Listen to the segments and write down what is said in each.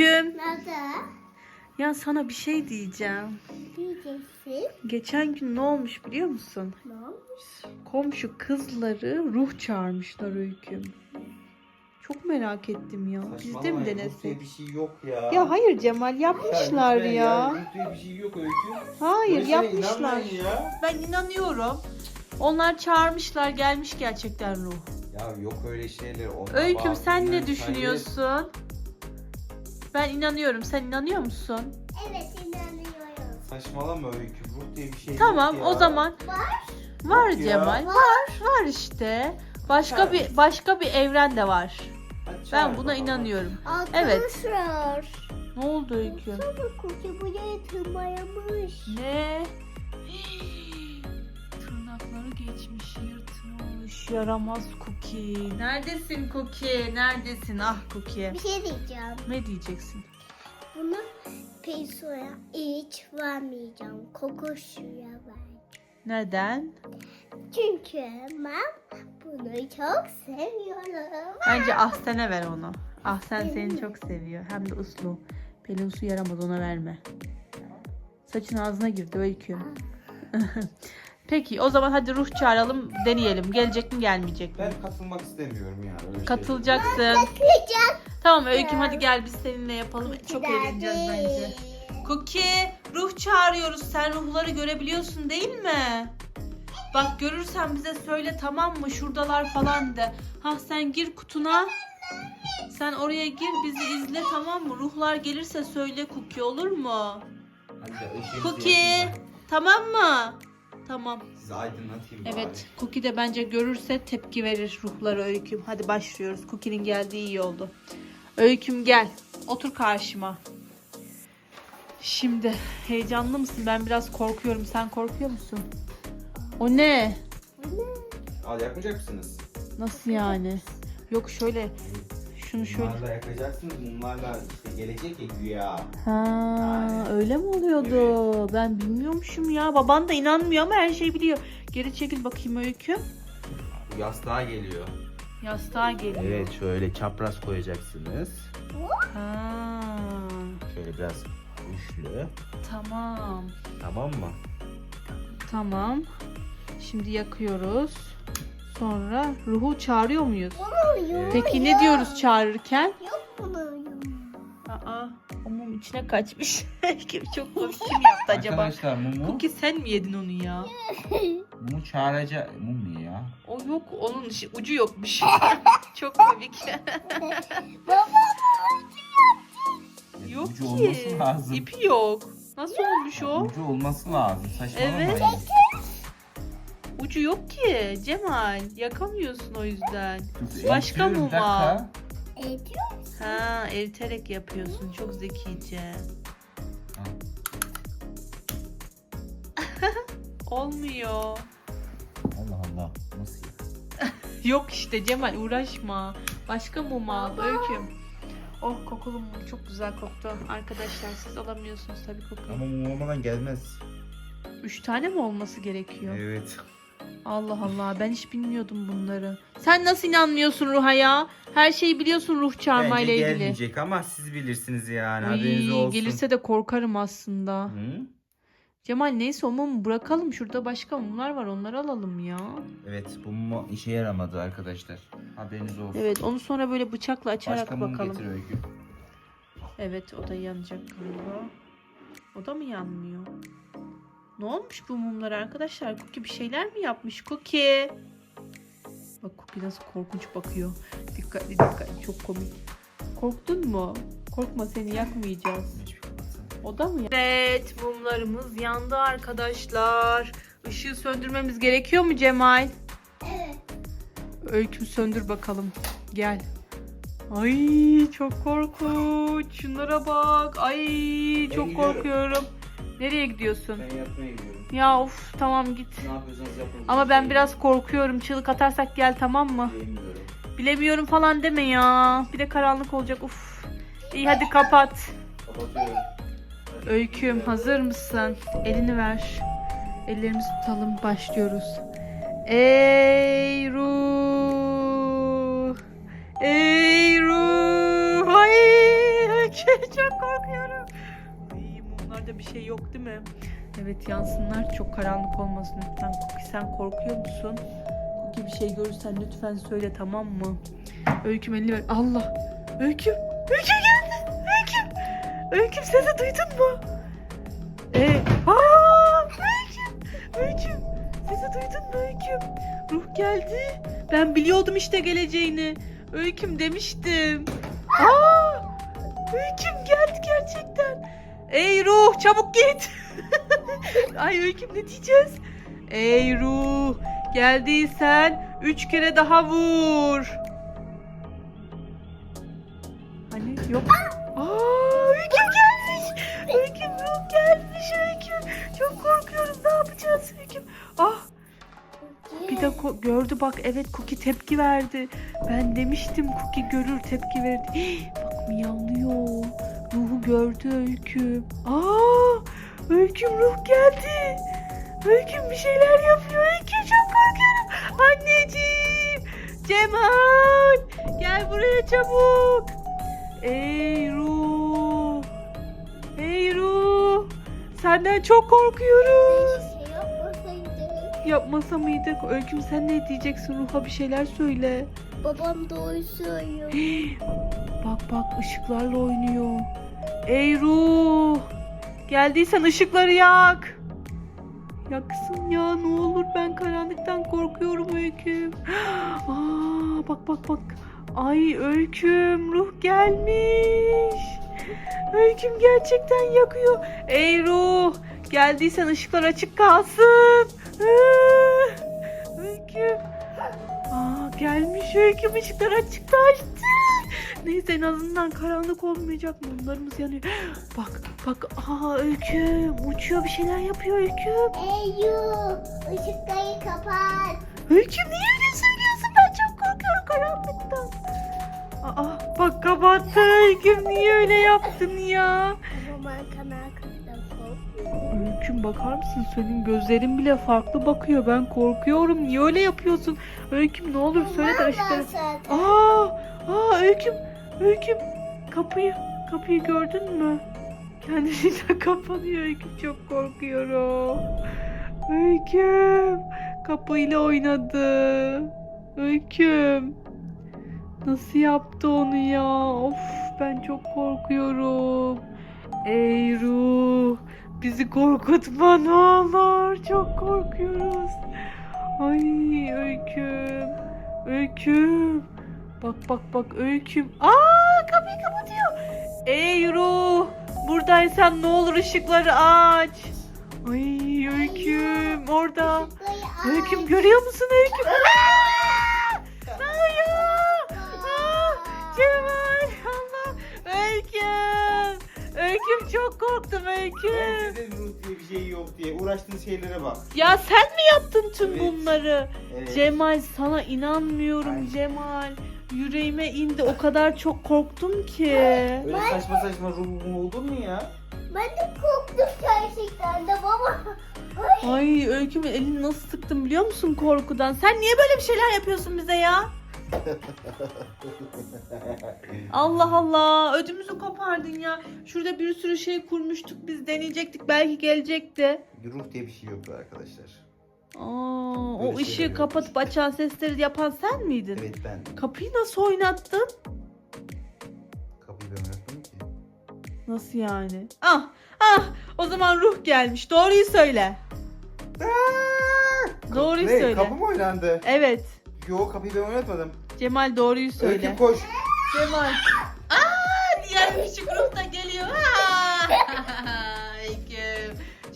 Öyküm. Nerede? Ya sana bir şey diyeceğim. Diyeceksin. Geçen gün ne olmuş biliyor musun? Ne olmuş? Komşu kızları ruh çağırmışlar Öyküm. Çok merak ettim ya. Biz de mi denesek? Bir şey yok ya. Ya hayır Cemal yapmışlar ya. Ruh diye bir şey yok Öykü. Hayır Böyle şeye yapmışlar. Ya. Ben inanıyorum. Onlar çağırmışlar gelmiş gerçekten ruh. ya yok öyle şeyler. Onlar Öyküm sen ne düşünüyorsun? Ben inanıyorum. Sen inanıyor musun? Evet inanıyorum. Saçmalama Öykü. Ruh diye bir şey Tamam yok ya. o zaman Var. var Yok ya. Cemal. Var. Var işte. Başka bir başka bir evren de var. Hadi çağır Ben buna bakalım. inanıyorum. Arkadaşlar. Ne oldu Öykü? Sabır koca buraya tırmalamış. Ne? Yaramaz Cookie. Neredesin Cookie? Neredesin? Ah Cookie. Bir şey diyeceğim. Ne diyeceksin? Bunu pesoya hiç vermeyeceğim. Kokoşuya ver. Neden? Çünkü ben bunu çok seviyorum. Bence Ahsen'e ver onu. Ahsen seni çok seviyor. Hem de uslu. Pelusu yaramaz ona verme. Saçın ağzına girdi öykü. Peki o zaman hadi ruh çağıralım deneyelim. Gelecek mi gelmeyecek mi? Ben katılmak istemiyorum ya. Öyle Katılacaksın. Kıyacak. Tamam öyküm hadi gel biz seninle yapalım. Çok eğleneceğiz bence. Cookie ruh çağırıyoruz. Sen ruhları görebiliyorsun değil mi? Bak görürsen bize söyle tamam mı? Şuradalar falan de. Ha sen gir kutuna. Sen oraya gir bizi izle tamam mı? Ruhlar gelirse söyle Cookie olur mu? Hadi Cookie tamam mı? Tamam. Sizi aydınlatayım Evet Cookie de bence görürse tepki verir ruhlara öyküm. Hadi başlıyoruz. Cookie'nin geldiği iyi oldu. Öyküm gel. Otur karşıma. Şimdi heyecanlı mısın? Ben biraz korkuyorum. Sen korkuyor musun? O ne? bari. Al yakmayacak mısınız? Nasıl yani? Yok şöyle. Şunu şöyle. Mumlarla yakacaksınız. Mumlarla işte gelecek ya güya. Ha, öyle mi oluyordu? Ben bilmiyormuşum ya. Baban da inanmıyor ama her şeyi biliyor. Geri çekil bakayım öyküm. Bu yastığa geliyor. Yastığa geliyor. Evet şöyle çapraz koyacaksınız. Ha, Şöyle biraz güçlü. tamam. Tamam mı? Tamam. Şimdi yakıyoruz. Sonra ruhu çağırıyor muyuz? Bunu Peki ne diyoruz çağırırken? Yok bunu. Aa, o mum içine kaçmış. Kim çok komik. Kim yaptı acaba? Arkadaşlar mumu, Cookie sen mi yedin onu ya? mumu çağıracak. Mum ne ya? O yok, onun işi- ucu yokmuş. çok komik. yok Ucu ki. olması lazım. İpi yok. Nasıl olmuş o? Ucu olması lazım. Saçmalamayın. Evet. Ucu yok ki Cemal. Yakamıyorsun o yüzden. Başka eritiyorum, bir muma. dakika. Ha, eriterek yapıyorsun. Çok zekice. Olmuyor. Allah Allah. Nasıl ya? Yok işte Cemal uğraşma. Başka mum al Öyküm. Oh kokulu mum çok güzel koktu. Arkadaşlar siz alamıyorsunuz tabii kokuyu. Ama mum olmadan gelmez. Üç tane mi olması gerekiyor? Evet. Allah Allah ben hiç bilmiyordum bunları. Sen nasıl inanmıyorsun ruha ya? Her şeyi biliyorsun ruh çağırmayla Bence ilgili. gelmeyecek ama siz bilirsiniz yani. Ay, Haberiniz olsun. gelirse de korkarım aslında. Hı? Cemal neyse o mumu bırakalım. Şurada başka mumlar var onları alalım ya. Evet bu mum işe yaramadı arkadaşlar. Haberiniz olsun. Evet onu sonra böyle bıçakla açarak Başka mum bakalım. getir Öykü. Evet o da yanacak galiba. O da mı yanmıyor? Ne olmuş bu mumlar arkadaşlar? Cookie bir şeyler mi yapmış? Cookie. Bak Cookie nasıl korkunç bakıyor. Dikkatli dikkatli çok komik. Korktun mu? Korkma seni yakmayacağız. O da mı? Evet mumlarımız yandı arkadaşlar. Işığı söndürmemiz gerekiyor mu Cemal? Evet. Öyküm söndür bakalım. Gel. Ay çok korkunç. Şunlara bak. Ay çok korkuyorum. Nereye gidiyorsun? Ben yatmaya gidiyorum. Ya of tamam git. Ne yapıyorsanız yapın. Ama ben biraz korkuyorum. Çığlık atarsak gel tamam mı? Bilmiyorum. Bilemiyorum falan deme ya. Bir de karanlık olacak. Uf. İyi hadi kapat. Kapatıyorum. Öyküm hazır mısın? Elini ver. Ellerimizi tutalım. Başlıyoruz. Ey ruh. Ey ruh. Ay çok korkuyorum. Bir şey yok değil mi? Evet yansınlar çok karanlık olmasın lütfen. Cookie sen korkuyor musun? Cookie bir şey görürsen lütfen söyle tamam mı? Öyküm elini ver. Allah. Öyküm. Öyküm geldi. Öyküm. Öyküm sesi duydun mu? Ee, aa, Öyküm. Öyküm. Sesi duydun mu Öyküm? Ruh geldi. Ben biliyordum işte geleceğini. Öyküm demiştim. Aa! Öyküm geldi gerçekten. Ey ruh çabuk git. Ay Öyküm ne diyeceğiz? Ey ruh geldiysen üç kere daha vur. Hani yok. Aa Öyküm gelmiş. Öyküm ruh gelmiş Öyküm. Çok korkuyorum ne yapacağız Öyküm. Ah bir de gördü bak evet Cookie tepki verdi. Ben demiştim Cookie görür tepki verdi. Hii, bak miyavlıyor. Ruhu gördü Öyküm. Aa, Öyküm ruh geldi. Öyküm bir şeyler yapıyor. Öyküm çok korkuyorum. Anneciğim. Cemal. Gel buraya çabuk. Ey ruh. Ey ruh. Senden çok korkuyoruz. Şey. Yapmasa mıydık? Öyküm sen ne diyeceksin? Ruha bir şeyler söyle. Babam doğru söylüyor. Bak bak ışıklarla oynuyor. Ey ruh! Geldiysen ışıkları yak. Yaksın ya ne olur ben karanlıktan korkuyorum Öyküm. Aa, bak bak bak. Ay Öyküm ruh gelmiş. Öyküm gerçekten yakıyor. Ey ruh! Geldiysen ışıklar açık kalsın. Öyküm. Aa, gelmiş Öyküm ışıklar açık açtı. Neyse en azından karanlık olmayacak. Mumlarımız yanıyor. Bak bak aa Öyküm uçuyor bir şeyler yapıyor Öyküm. Eyüp ışıkları kapat. Öyküm niye öyle söylüyorsun? Ben çok korkuyorum karanlıktan. Aa bak kapattı Öyküm niye öyle yaptın ya? Babam arkana. Öyküm bakar mısın? Senin gözlerin bile farklı bakıyor. Ben korkuyorum. Niye öyle yapıyorsun? Öyküm ne olur söyle de ışıkları... Aa, aa Öyküm, Öyküm kapıyı, kapıyı gördün mü? Kendiliğinden kapanıyor Öyküm çok korkuyorum. Öyküm kapıyla oynadı. Öyküm nasıl yaptı onu ya? Of ben çok korkuyorum. Ey ruh bizi korkutma ne olur çok korkuyoruz. Ay Öyküm. Öyküm. Bak bak bak öyküm. Aa kapıyı kapatıyor. Ey ruh. Buradaysan ne olur ışıkları aç. Ay öyküm orada. Öyküm görüyor musun öyküm? Aa, Cemal Allah. Öyküm. Öyküm çok korktum Ben öyküm. size ruh diye bir şey yok diye uğraştığınız şeylere bak. Ya sen mi yaptın tüm Evet. bunları? Evet. Cemal sana inanmıyorum Ay. Cemal. Yüreğime indi o kadar çok korktum ki. Öyle saçma saçma ruh mu oldun mu ya? Ben de korktum gerçekten de baba. Ay. Ay öykümün elini nasıl sıktım biliyor musun korkudan? Sen niye böyle bir şeyler yapıyorsun bize ya? Allah Allah ödümüzü kopardın ya. Şurada bir sürü şey kurmuştuk biz deneyecektik belki gelecekti. ruh diye bir şey yoktu arkadaşlar. Aa, o Böyle ışığı şeyler kapatıp açan sesleri yapan sen miydin? Evet ben Kapıyı nasıl oynattın? kapıyı ben yaptım ki. Nasıl yani? Ah ah o zaman ruh gelmiş doğruyu söyle. Doğruyu ne, söyle. Kapı mı oynandı? Evet Yok kapıyı ben oynatmadım. Cemal doğruyu söyle. Öyküm koş. Cemal. Aa, diğer küçük ruh da geliyor. Öyküm.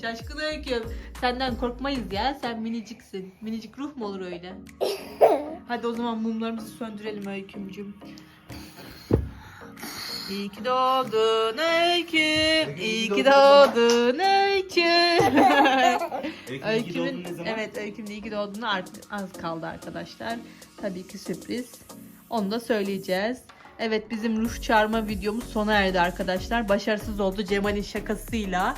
Şaşkın Öyküm. Senden korkmayız ya. Sen miniciksin. Minicik ruh mu olur öyle? Hadi o zaman mumlarımızı söndürelim Öykümcüm. İyi ki doğdun Öyküm. İyi ki doğdun Öyküm. Öykümün, evet Öykümün iyi ki doğduğuna art- az kaldı arkadaşlar. Tabii ki sürpriz. Onu da söyleyeceğiz. Evet bizim ruh çağırma videomuz sona erdi arkadaşlar. Başarısız oldu Cemal'in şakasıyla.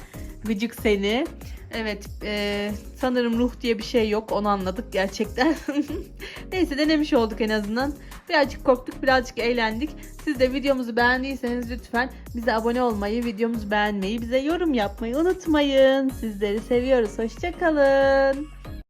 Gıcık seni. Evet e, sanırım ruh diye bir şey yok onu anladık gerçekten. Neyse denemiş olduk en azından. Birazcık korktuk birazcık eğlendik. Siz de videomuzu beğendiyseniz lütfen bize abone olmayı, videomuzu beğenmeyi, bize yorum yapmayı unutmayın. Sizleri seviyoruz. Hoşçakalın.